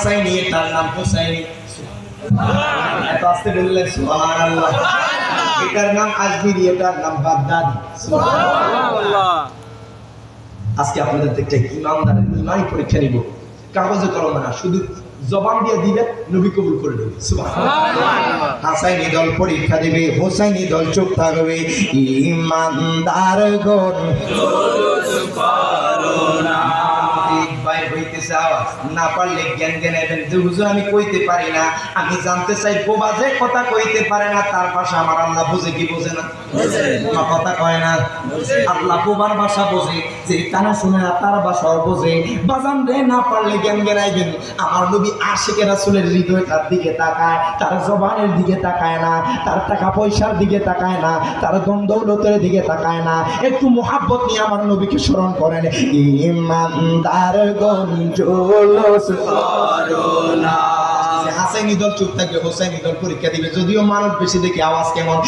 হাসাইনি তার নাম হুসাইনি। এত আসতে বললেন সুবহানাল্লাহ। এটার নাম আজমিরি এটার নাম বাগদাদি। আজকে আপনাদের একটা ইমানদারের ইমানই পরীক্ষা নিব। কাগজে কলমে না শুধু জবান দিয়ে দিবে নবী কবুল করে দেবে হাসাইনি দল পরীক্ষা দেবে হোসাইনি দল চুপ থাকবে। ইমানদার গণ। না জ্ঞান আমি কইতে পারি না, আমি জানতে চাই কথা কইতে পারে না, তার ভাষা আমার বুঝে কি বোঝে না? কথা কয় না? তারা বাজান রে, না পারলে জ্ঞান জ্ঞান আমার নবী আশিকে রাসূলের হৃদয়টার দিকে তাকায়, তার জবানের দিকে তাকায় না, তার টাকা পয়সার দিকে তাকায় না, তার দ্বন্দ্বলতের দিকে তাকায় না। একটু মোহাব্বত নিয়ে আমার নবীকে স্মরণ করেন। ইমানদার গঞ্জলস হাসাইনি দল চুপ থাকবে হোসাইনি দল পরীক্ষা দিবে। যদিও মানব বেশি দেখে আওয়াজ কেমন?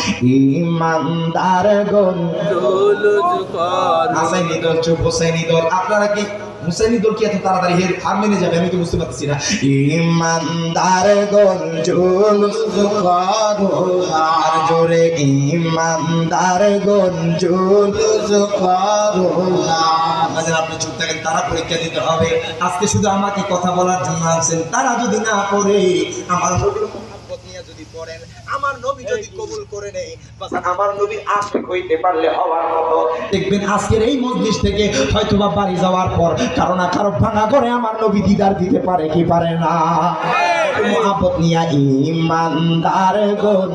ইমানদার হাসাইনি দল চুপ, হোসাইনি দল আপনারা কি কি এত তাড়াতাড়ি হের মেনে যাবে? আমি তো বুঝতে পারতেছি না। ইমানদার আর জোরে। ইমানদার আমাদের আপনি চুপ থাকেন, তারা পরীক্ষা দিতে হবে। আজকে শুধু আমাকে কথা বলার জন্য তারা যদি না পড়ে আমার নবীর মোহাব্বত নিয়ে যদি পড়েন আমার নবী যদি কবুল করে নেই আমার নবী আশিক হইতে পারলে হওয়ার মতো। দেখবেন আজকের এই মজলিস থেকে হয়তো বা বাড়ি যাওয়ার পর কারও না কারও ভাঙা করে আমার নবী দিদার দিতে পারে কি পারে না। মোহাব্বত নিয়ে ইমানদার গন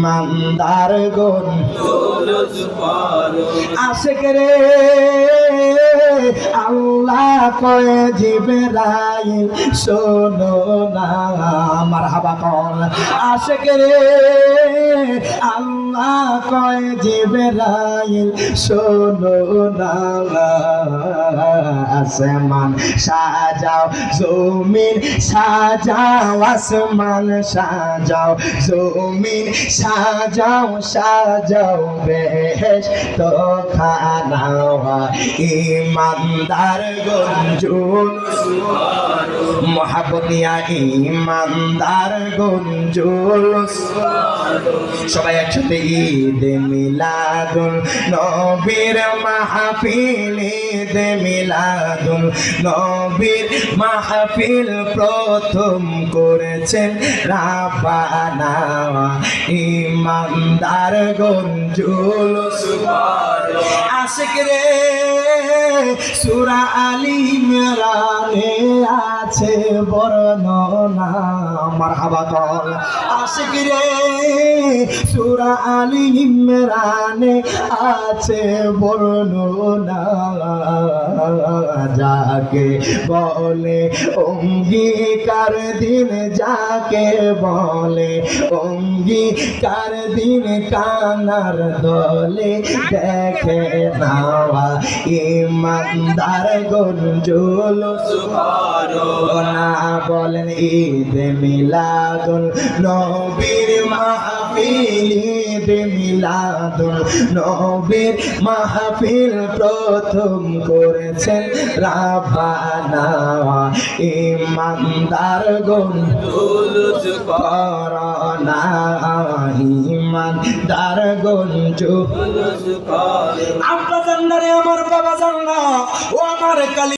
ইমানদার গন আশেক রে, আল্লাহ কয়ে জিবরাইল, শোনো না আমার হাবা কল আশেক রে, আল্লাহ কয়ে জিবরাইল, শোনো না। আসমান সাজাও, জমিন সাজাও, আসমান সাজাও, জমিন সাজাও সাজাও, বেশ তো খানাওয়া ইমানদার গঞ্জুল মহাবনিয়া ইমানদার গঞ্জুল সবাই একসাথে ঈদ মিলাদুল নবীর মাহফিল ঈদ মিলাদুল নবীর মাহফিল প্রথম করেছেন রাবানা ইমানদার গঞ্জুল আশিক রে, সুরা আলী মেরানে আছে বর্ণনা আমার হাবা কল আশিক রে সুরা আলী ইমরানে আছে বর্ণনা। যাকে বলে অঙ্গীকার দিন, যাকে বলে অঙ্গীকার দিন, কানার দলে দেখে নাওয়া ইমানদার গঞ্জুল। না বলেন ঈদ মিলাদুল নবীর মাহফিল। ঈদ মিলাদুল নবীর মাহফিল প্রথম করেছেন রাব্বানা ইমানদার গঞ্জুল করনা ইমানদার গঞ্জুল আব্বা জান্নারে আমার বাবা জান্না ও আমার কালি